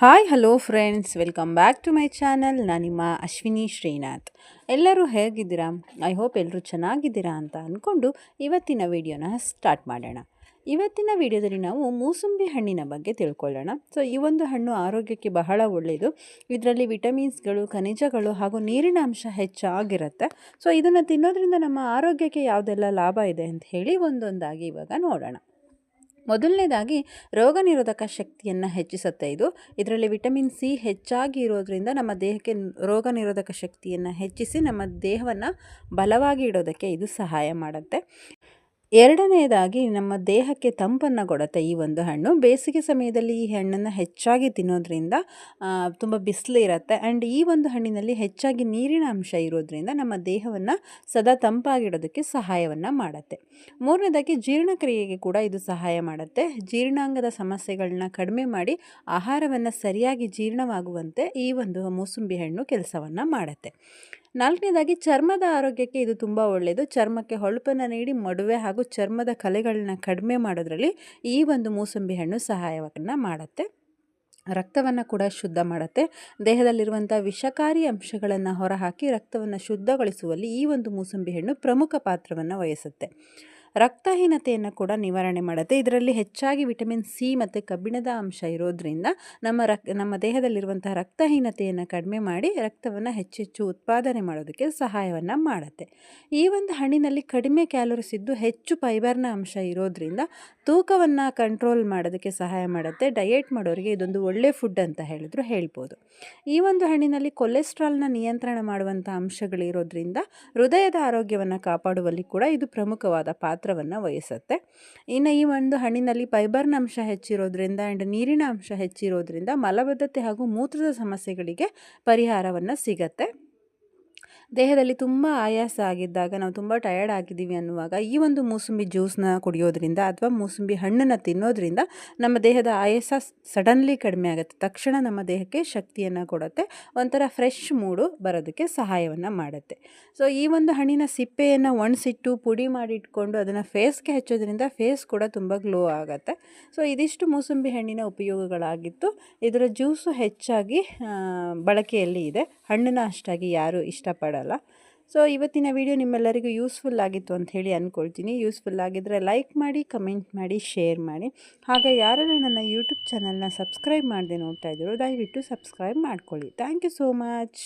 Hi hello friends welcome back to my channel ನಾನು ನಿಮ್ಮ ಅಶ್ವಿನಿ ಶ್ರೀನಾಥ್. ಎಲ್ಲರೂ ಹೇಗಿದ್ದೀರಾ? ಐ ಹೋಪ್ ಎಲ್ಲರೂ ಚೆನ್ನಾಗಿದ್ದೀರಾ ಅಂತ ಅಂದ್ಕೊಂಡು ಇವತ್ತಿನ ವಿಡಿಯೋನ ಸ್ಟಾರ್ಟ್ ಮಾಡೋಣ. ಇವತ್ತಿನ ವಿಡಿಯೋದಲ್ಲಿ ನಾವು ಮೂಸಂಬಿ ಹಣ್ಣಿನ ಬಗ್ಗೆ ತಿಳ್ಕೊಳ್ಳೋಣ. ಸೊ ಈ ಒಂದು ಹಣ್ಣು ಆರೋಗ್ಯಕ್ಕೆ ಬಹಳ ಒಳ್ಳೆಯದು ಇದರಲ್ಲಿ ವಿಟಮಿನ್ಸ್ಗಳು, ಖನಿಜಗಳು ಹಾಗೂ ನೀರಿನ ಅಂಶ ಹೆಚ್ಚಾಗಿರುತ್ತೆ. ಸೊ ಇದನ್ನು ತಿನ್ನೋದ್ರಿಂದ ನಮ್ಮ ಆರೋಗ್ಯಕ್ಕೆ ಯಾವುದೆಲ್ಲ ಲಾಭ ಇದೆ ಅಂತ ಹೇಳಿ ಒಂದೊಂದಾಗಿ ಇವಾಗ ನೋಡೋಣ. ಮೊದಲನೇದಾಗಿ ರೋಗ ನಿರೋಧಕ ಶಕ್ತಿಯನ್ನು ಹೆಚ್ಚಿಸುತ್ತೆ ಇದು. ಇದರಲ್ಲಿ ವಿಟಮಿನ್ ಸಿ ಹೆಚ್ಚಾಗಿ ಇರೋದ್ರಿಂದ ನಮ್ಮ ದೇಹಕ್ಕೆ ರೋಗ ನಿರೋಧಕ ಶಕ್ತಿಯನ್ನು ಹೆಚ್ಚಿಸಿ ನಮ್ಮ ದೇಹವನ್ನು ಬಲವಾಗಿ ಇಡೋದಕ್ಕೆ ಇದು ಸಹಾಯ ಮಾಡುತ್ತೆ. ಎರಡನೆಯದಾಗಿ ನಮ್ಮ ದೇಹಕ್ಕೆ ತಂಪನ್ನು ಕೊಡುತ್ತೆ ಈ ಒಂದು ಹಣ್ಣು. ಬೇಸಿಗೆ ಸಮಯದಲ್ಲಿ ಈ ಹಣ್ಣನ್ನು ಹೆಚ್ಚಾಗಿ ತಿನ್ನೋದ್ರಿಂದ ತುಂಬ ಬಿಸಿಲು ಇರುತ್ತೆ. ಆ್ಯಂಡ್ ಈ ಒಂದು ಹಣ್ಣಿನಲ್ಲಿ ಹೆಚ್ಚಾಗಿ ನೀರಿನ ಅಂಶ ಇರೋದ್ರಿಂದ ನಮ್ಮ ದೇಹವನ್ನು ಸದಾ ತಂಪಾಗಿಡೋದಕ್ಕೆ ಸಹಾಯವನ್ನು ಮಾಡುತ್ತೆ. ಮೂರನೇದಾಗಿ ಜೀರ್ಣಕ್ರಿಯೆಗೆ ಕೂಡ ಇದು ಸಹಾಯ ಮಾಡುತ್ತೆ. ಜೀರ್ಣಾಂಗದ ಸಮಸ್ಯೆಗಳನ್ನ ಕಡಿಮೆ ಮಾಡಿ ಆಹಾರವನ್ನು ಸರಿಯಾಗಿ ಜೀರ್ಣವಾಗುವಂತೆ ಈ ಒಂದು ಮೂಸುಂಬಿ ಹಣ್ಣು ಕೆಲಸವನ್ನು ಮಾಡುತ್ತೆ. ನಾಲ್ಕನೇದಾಗಿ ಚರ್ಮದ ಆರೋಗ್ಯಕ್ಕೆ ಇದು ತುಂಬ ಒಳ್ಳೆಯದು ಚರ್ಮಕ್ಕೆ ಹೊಳಪನ್ನು ನೀಡಿ, ಮಡುವೆ ಹಾಗೂ ಚರ್ಮದ ಕಲೆಗಳನ್ನ ಕಡಿಮೆ ಮಾಡೋದ್ರಲ್ಲಿ ಈ ಒಂದು ಮೂಸಂಬಿ ಹಣ್ಣು ಸಹಾಯವನ್ನು ಮಾಡುತ್ತೆ. ರಕ್ತವನ್ನು ಕೂಡ ಶುದ್ಧ ಮಾಡುತ್ತೆ. ದೇಹದಲ್ಲಿರುವಂಥ ವಿಷಕಾರಿ ಅಂಶಗಳನ್ನು ಹೊರಹಾಕಿ ರಕ್ತವನ್ನು ಶುದ್ಧಗೊಳಿಸುವಲ್ಲಿ ಈ ಒಂದು ಮೂಸಂಬಿ ಹಣ್ಣು ಪ್ರಮುಖ ಪಾತ್ರವನ್ನು ವಹಿಸುತ್ತೆ. ರಕ್ತಹೀನತೆಯನ್ನು ಕೂಡ ನಿವಾರಣೆ ಮಾಡುತ್ತೆ. ಇದರಲ್ಲಿ ಹೆಚ್ಚಾಗಿ ವಿಟಮಿನ್ ಸಿ ಮತ್ತು ಕಬ್ಬಿಣದ ಅಂಶ ಇರೋದ್ರಿಂದ ನಮ್ಮ ರಕ್, ನಮ್ಮ ದೇಹದಲ್ಲಿರುವಂತಹ ರಕ್ತಹೀನತೆಯನ್ನು ಕಡಿಮೆ ಮಾಡಿ ರಕ್ತವನ್ನು ಹೆಚ್ಚೆಚ್ಚು ಉತ್ಪಾದನೆ ಮಾಡೋದಕ್ಕೆ ಸಹಾಯವನ್ನು ಮಾಡುತ್ತೆ. ಈ ಒಂದು ಹಣ್ಣಿನಲ್ಲಿ ಕಡಿಮೆ ಕ್ಯಾಲೋರಿಸ್ ಇದ್ದು ಹೆಚ್ಚು ಫೈಬರ್ನ ಅಂಶ ಇರೋದ್ರಿಂದ ತೂಕವನ್ನು ಕಂಟ್ರೋಲ್ ಮಾಡೋದಕ್ಕೆ ಸಹಾಯ ಮಾಡುತ್ತೆ. ಡಯೆಟ್ ಮಾಡೋರಿಗೆ ಇದೊಂದು ಒಳ್ಳೆ ಫುಡ್ ಅಂತ ಹೇಳಿದ್ರು ಹೇಳ್ಬೋದು. ಈ ಒಂದು ಹಣ್ಣಿನಲ್ಲಿ ಕೊಲೆಸ್ಟ್ರಾಲ್ನ ನಿಯಂತ್ರಣ ಮಾಡುವಂಥ ಅಂಶಗಳಿರೋದ್ರಿಂದ ಹೃದಯದ ಆರೋಗ್ಯವನ್ನು ಕಾಪಾಡುವಲ್ಲಿ ಕೂಡ ಇದು ಪ್ರಮುಖವಾದ ಪಾತ್ರ ಪಾತ್ರವನ್ನು ವಹಿಸುತ್ತೆ. ಇನ್ನು ಈ ಒಂದು ಹಣ್ಣಿನಲ್ಲಿ ಫೈಬರ್ನ ಅಂಶ ಹೆಚ್ಚಿರೋದ್ರಿಂದ ಆ್ಯಂಡ್ ನೀರಿನ ಅಂಶ ಹೆಚ್ಚಿರೋದ್ರಿಂದ ಮಲಬದ್ಧತೆ ಹಾಗೂ ಮೂತ್ರದ ಸಮಸ್ಯೆಗಳಿಗೆ ಪರಿಹಾರವನ್ನು ಸಿಗತ್ತೆ. ದೇಹದಲ್ಲಿ ತುಂಬ ಆಯಾಸ ಆಗಿದ್ದಾಗ, ನಾವು ತುಂಬ ಟಯರ್ಡ್ ಆಗಿದ್ದೀವಿ ಅನ್ನುವಾಗ, ಈ ಒಂದು ಮೂಸಂಬಿ ಜ್ಯೂಸನ್ನ ಕುಡಿಯೋದ್ರಿಂದ ಅಥವಾ ಮೂಸಂಬಿ ಹಣ್ಣನ್ನು ತಿನ್ನೋದ್ರಿಂದ ನಮ್ಮ ದೇಹದ ಆಯಾಸ ಸಡನ್ಲಿ ಕಡಿಮೆ ಆಗುತ್ತೆ. ತಕ್ಷಣ ನಮ್ಮ ದೇಹಕ್ಕೆ ಶಕ್ತಿಯನ್ನು ಕೊಡುತ್ತೆ. ಒಂಥರ ಫ್ರೆಶ್ ಮೂಡು ಬರೋದಕ್ಕೆ ಸಹಾಯವನ್ನು ಮಾಡುತ್ತೆ. ಸೊ ಈ ಒಂದು ಹಣ್ಣಿನ ಸಿಪ್ಪೆಯನ್ನು ಒಣಸಿಟ್ಟು, ಪುಡಿ ಮಾಡಿ ಇಟ್ಕೊಂಡು ಅದನ್ನು ಫೇಸ್ಗೆ ಹಚ್ಚೋದ್ರಿಂದ ಫೇಸ್ ಕೂಡ ತುಂಬ ಗ್ಲೋ ಆಗುತ್ತೆ. ಸೊ ಇದಿಷ್ಟು ಮೂಸಂಬಿ ಹಣ್ಣಿನ ಉಪಯೋಗಗಳಾಗಿತ್ತು. ಇದರ ಜ್ಯೂಸು ಹೆಚ್ಚಾಗಿ ಬಳಕೆಯಲ್ಲಿ ಇದೆ. ಹಣ್ಣನ್ನು ಅಷ್ಟಾಗಿ ಯಾರು ಇಷ್ಟಪಡ ಮಾಡಲ್ಲ ಸೊ ಇವತ್ತಿನ ವಿಡಿಯೋ ನಿಮ್ಮೆಲ್ಲರಿಗೂ ಯೂಸ್ಫುಲ್ ಆಗಿತ್ತು ಅಂತ ಹೇಳಿ ಅಂದ್ಕೊಳ್ತೀನಿ ಯೂಸ್ಫುಲ್ ಆಗಿದ್ದರೆ ಲೈಕ್ ಮಾಡಿ ಕಮೆಂಟ್ ಮಾಡಿ ಶೇರ್ ಮಾಡಿ. ಹಾಗೆ ಯಾರೆಲ್ಲ ನನ್ನ ಯೂಟ್ಯೂಬ್ ಚಾನಲ್ನ ಸಬ್ಸ್ಕ್ರೈಬ್ ಮಾಡದೆ ನೋಡ್ತಾ ಇದ್ದರು, ದಯವಿಟ್ಟು ಸಬ್ಸ್ಕ್ರೈಬ್ ಮಾಡ್ಕೊಳ್ಳಿ. Thank you so much